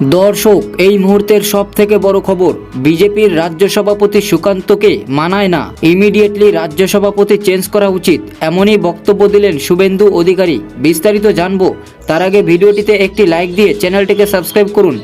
দর্শক, এই মুহূর্তের সব থেকে বড় খবর, বিজেপির রাজ্য সভাপতি সুকান্তকে মানায় না। ইমিডিয়েটলি রাজ্য সভাপতি চেঞ্জ করা উচিত, এমনই বক্তব্য দিলেন শুভেন্দু অধিকারী। বিস্তারিত জানব, তার আগে ভিডিওটিতে একটি লাইক দিয়ে চ্যানেলটিকে সাবস্ক্রাইব করুন,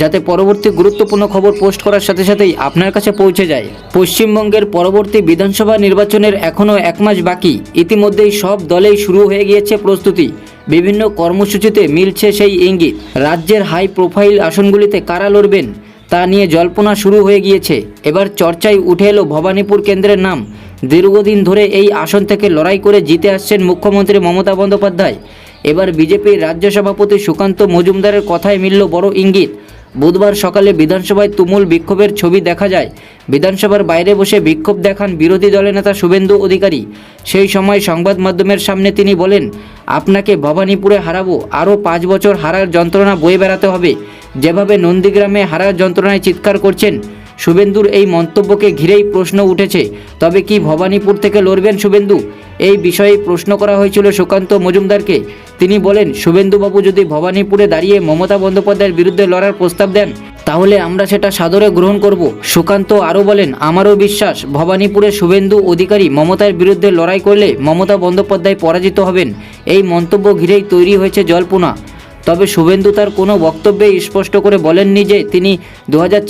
যাতে পরবর্তী গুরুত্বপূর্ণ খবর পোস্ট করার সাথে সাথেই আপনার কাছে পৌঁছে যায়। পশ্চিমবঙ্গের পরবর্তী বিধানসভা নির্বাচনের এখনও এক মাস বাকি, ইতিমধ্যেই সব দলেই শুরু হয়ে গিয়েছে প্রস্তুতি। বিভিন্ন কর্মসূচিতে মিলছে সেই ইঙ্গিত। রাজ্যের হাই প্রোফাইল আসনগুলিতে কারা লড়বেন তা নিয়ে জল্পনা শুরু হয়ে গিয়েছে। এবার চর্চায় উঠে এলো ভবানীপুর কেন্দ্রের নাম। দীর্ঘদিন ধরে এই আসন থেকে লড়াই করে জিতে আসছেন মুখ্যমন্ত্রী মমতা বন্দ্যোপাধ্যায়। এবার বিজেপির রাজ্য সভাপতি সুকান্ত মজুমদারের কথায় মিলল বড় ইঙ্গিত। বুধবার সকালে বিধানসভায় তুমুল বিক্ষোভের ছবি দেখা যায়। বিধানসভার বাইরে বসে বিক্ষোভ দেখান বিরোধী দলের নেতা শুভেন্দু অধিকারী। সেই সময় সংবাদ মাধ্যমের সামনে তিনি বলেন আপনাকে ভবানীপুরে হারাবো। আরও পাঁচ বছর হারার যন্ত্রণা বয়ে বেড়াতে হবে। যেভাবে নন্দীগ্রামে হারার যন্ত্রণায় চিৎকার করছেন, শুভেন্দুর এই মন্তব্যকে ঘিরেই প্রশ্ন উঠেছে। তবে কি ভবানীপুর থেকে লড়বেন শুভেন্দু? এই বিষয়ে প্রশ্ন করা হয়েছিল সুকান্ত মজুমদারকে। তিনি বলেন, শুভেন্দুবাবু যদি ভবানীপুরে দাঁড়িয়ে মমতা বন্দ্যোপাধ্যায়ের বিরুদ্ধে লড়ার প্রস্তাব দেন তাহলে আমরা সেটা সাদরে গ্রহণ করব। সুকান্ত আরও বলেন, আমারও বিশ্বাস, ভবানীপুরে শুভেন্দু অধিকারী মমতার বিরুদ্ধে লড়াই করলে মমতা বন্দ্যোপাধ্যায় পরাজিত হবেন। এই মন্তব্য ঘিরেই তৈরি হয়েছে জল্পনা। তবে শুভেন্দু তার কোনো বক্তব্যে স্পষ্ট করে বলেননি যে তিনি দু হাজার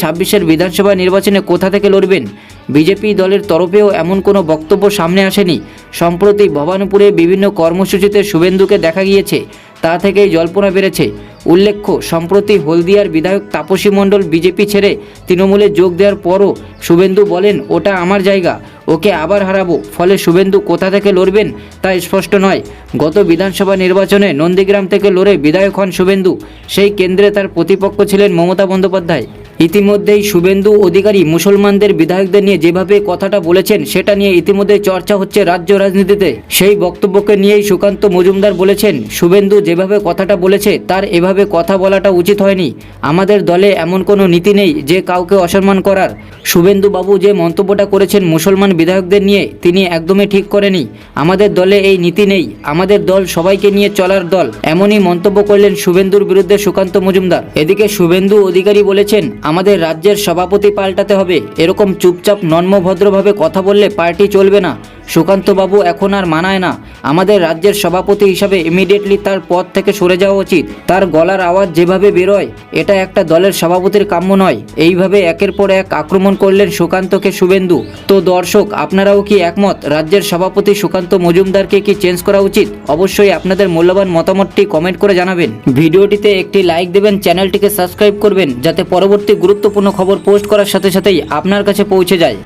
বিধানসভা নির্বাচনে কোথা থেকে লড়বেন। বিজেপি দলের তরফেও এমন কোনো বক্তব্য সামনে আসেনি। সম্প্রতি ভবানীপুরে বিভিন্ন কর্মসূচিতে শুভেন্দুকে দেখা গিয়েছে। তা থেকেই জল্পনা বেড়েছে। উল্লেখ্য, সম্প্রতি হলদিয়ার বিধায়ক তাপসী মণ্ডল বিজেপি ছেড়ে তৃণমূলে যোগ দেওয়ার পরও শুভেন্দু বলেন, ওটা আমার জায়গা, ওকে আবার হারাবো, ফলে শুভেন্দু কোথা থেকে লড়বেন তা স্পষ্ট নয়। গত বিধানসভা নির্বাচনে নন্দীগ্রাম থেকে লড়ে বিধায়ক হন শুভেন্দু, সেই কেন্দ্রে তার প্রতিপক্ষ ছিলেন মমতা বন্দ্যোপাধ্যায়। ইতিমধ্যেই শুভেন্দু অধিকারী মুসলমানদের বিধায়কদের নিয়ে যেভাবে কথাটা বলেছেন, সেটা নিয়ে ইতিমধ্যে চর্চা হচ্ছে রাজ্য রাজনীতিতে। সেই বক্তব্যকে নিয়েই সুকান্ত মজুমদার বলেছেন, শুভেন্দু যেভাবে কথাটা বলেছে, তার এভাবে কথা বলাটা উচিত হয়নি। আমাদের দলে এমন কোনো নীতি নেই যে কাউকে অসম্মান করার। শুভেন্দু বাবু যে মন্তব্যটা করেছেন মুসলমান বিধায়কদের নিয়ে, তিনি একদমই ঠিক করেনি। আমাদের দলে এই নীতি নেই। আমাদের দল সবাইকে নিয়ে চলার দল। এমনই মন্তব্য করলেন শুভেন্দুর বিরুদ্ধে সুকান্ত মজুমদার। এদিকে শুভেন্দু অধিকারী বলেছেন আমাদের রাজ্যের সভাপতি পাল্টাতে হবে। এরকম চুপচাপ নন্মভদ্রভাবে কথা বললে পার্টি চলবে না। সুকান্ত বাবু এখন আর মানায় না। আমাদের রাজ্যের সভাপতি হিসাবে ইমিডিয়েটলি তার পদ থেকে সরে যাওয়া উচিত। তার গলার আওয়াজ যেভাবে বেরোয়, এটা একটা দলের সভাপতির কাম্য নয়। এইভাবে একের পর এক আক্রমণ করলেন সুকান্তকে শুভেন্দু। তো দর্শক, আপনারাও কি একমত? রাজ্যের সভাপতি সুকান্ত মজুমদারকে কি চেঞ্জ করা উচিত? অবশ্যই আপনাদের মূল্যবান মতামতটি কমেন্ট করে জানাবেন। ভিডিওটিতে একটি লাইক দেবেন চ্যানেলটিকে সাবস্ক্রাইব করবেন, যাতে পরবর্তী গুরুত্বপূর্ণ খবর পোস্ট করার সাথে সাথেই আপনার কাছে পৌঁছে যায়।